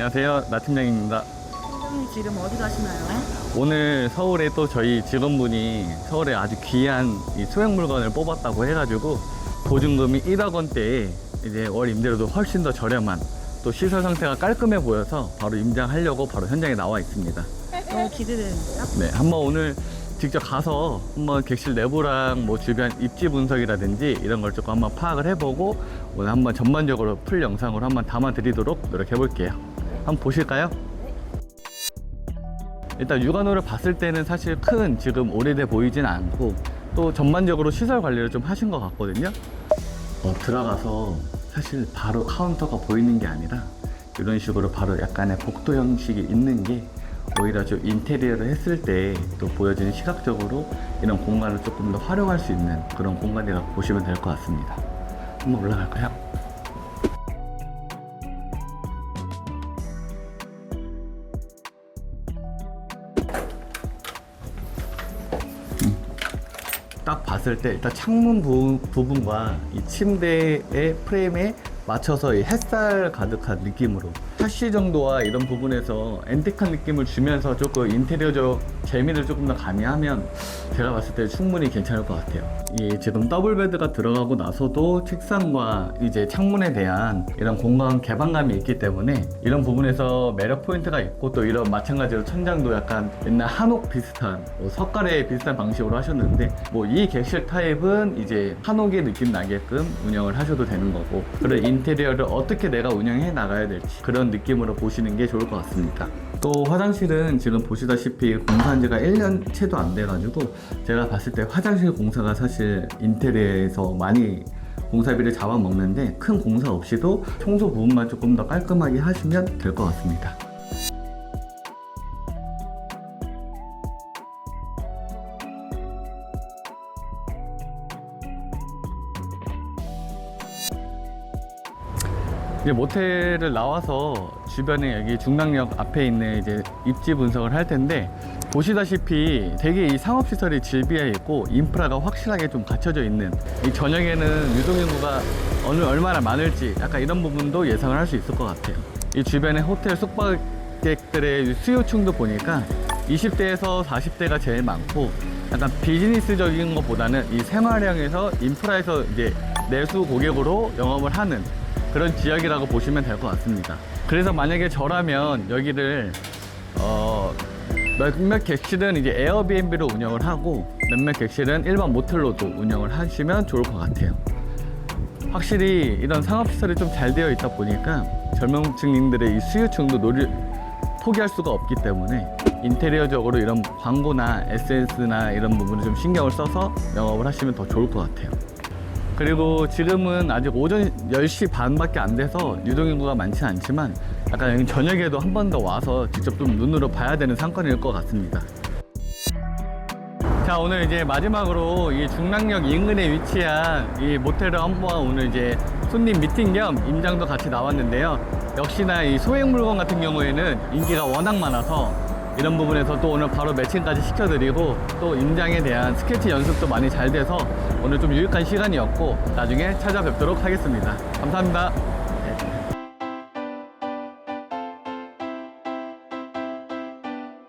안녕하세요. 나 팀장입니다. 팀장님 지금 어디 가시나요? 오늘 서울에 또 저희 직원분이 서울에 아주 귀한 이 소형 물건을 뽑았다고 해가지고 보증금이 1억 원대에 이제 월 임대료도 훨씬 더 저렴한 또 시설 상태가 깔끔해 보여서 바로 임장하려고 바로 현장에 나와 있습니다. 너무 기대됩니다. 네, 한번 오늘 직접 가서 한번 객실 내부랑 뭐 주변 입지 분석이라든지 이런 걸 조금 한번 파악을 해보고 오늘 한번 전반적으로 풀 영상으로 한번 담아드리도록 노력해 볼게요. 한번 보실까요? 일단 육안으로 봤을 때는 사실 큰 지금 오래돼 보이진 않고 또 전반적으로 시설 관리를 좀 하신 것 같거든요. 어, 들어가서 사실 바로 카운터가 보이는 게 아니라 이런 식으로 바로 약간의 복도 형식이 있는 게 오히려 좀 인테리어를 했을 때 또 보여지는 시각적으로 이런 공간을 조금 더 활용할 수 있는 그런 공간이라고 보시면 될 것 같습니다. 한번 올라갈까요? 딱 봤을 때 일단 창문 부, 부분과 이 침대의 프레임에 맞춰서 이 햇살 가득한 느낌으로 샤시 정도와 이런 부분에서 앤틱한 느낌을 주면서 조금 인테리어적 재미를 조금 더 가미하면 제가 봤을 때 충분히 괜찮을 것 같아요. 이 지금 더블 베드가 들어가고 나서도 책상과 이제 창문에 대한 이런 공간 개방감이 있기 때문에 이런 부분에서 매력 포인트가 있고 또 이런 마찬가지로 천장도 약간 옛날 한옥 비슷한 뭐 석가래 비슷한 방식으로 하셨는데 뭐 이 객실 타입은 이제 한옥의 느낌 나게끔 운영을 하셔도 되는 거고 그런 인 테리어를 어떻게 내가 운영해 나가야 될지 그런 느낌으로 보시는 게 좋을 것 같습니다. 또 화장실은 지금 보시다시피 공사한 지가 1년 채도 안 돼가지고 제가 봤을 때 화장실 공사가 사실 인테리어에서 많이 공사비를 잡아먹는데 큰 공사 없이도 청소 부분만 조금 더 깔끔하게 하시면 될 것 같습니다. 이제 모텔을 나와서 주변에 여기 중랑역 앞에 있는 이제 입지 분석을 할 텐데 보시다시피 되게 이 상업시설이 질비해 있고 인프라가 확실하게 좀 갖춰져 있는 이 저녁에는 유동인구가 어느 얼마나 많을지 약간 이런 부분도 예상을 할 수 있을 것 같아요. 이 주변에 호텔 숙박객들의 수요층도 보니까 20대에서 40대가 제일 많고 약간 비즈니스적인 것보다는 이 생활형에서 인프라에서 이제 내수 고객으로 영업을 하는 그런 지역이라고 보시면 될 것 같습니다. 그래서 만약에 저라면 여기를 어, 몇몇 객실은 이제 에어비앤비로 운영을 하고 몇몇 객실은 일반 모텔로도 운영을 하시면 좋을 것 같아요. 확실히 이런 상업시설이 좀 잘 되어 있다 보니까 젊은 층님들의 이 수요층도 노리, 포기할 수가 없기 때문에 인테리어적으로 이런 광고나 SNS나 이런 부분을 좀 신경을 써서 영업을 하시면 더 좋을 것 같아요. 그리고 지금은 아직 오전 10시 반밖에 안 돼서 유동인구가 많지 않지만 약간 여기 저녁에도 한 번 더 와서 직접 좀 눈으로 봐야 되는 상권일 것 같습니다. 자 오늘 이제 마지막으로 이 중랑역 인근에 위치한 이 모텔을 한번 오늘 이제 손님 미팅 겸 임장도 같이 나왔는데요. 역시나 이 소액 물건 같은 경우에는 인기가 워낙 많아서 이런 부분에서 또 오늘 바로 매칭까지 시켜드리고 또 임장에 대한 스케치 연습도 많이 잘 돼서 오늘 좀 유익한 시간이었고 나중에 찾아뵙도록 하겠습니다. 감사합니다.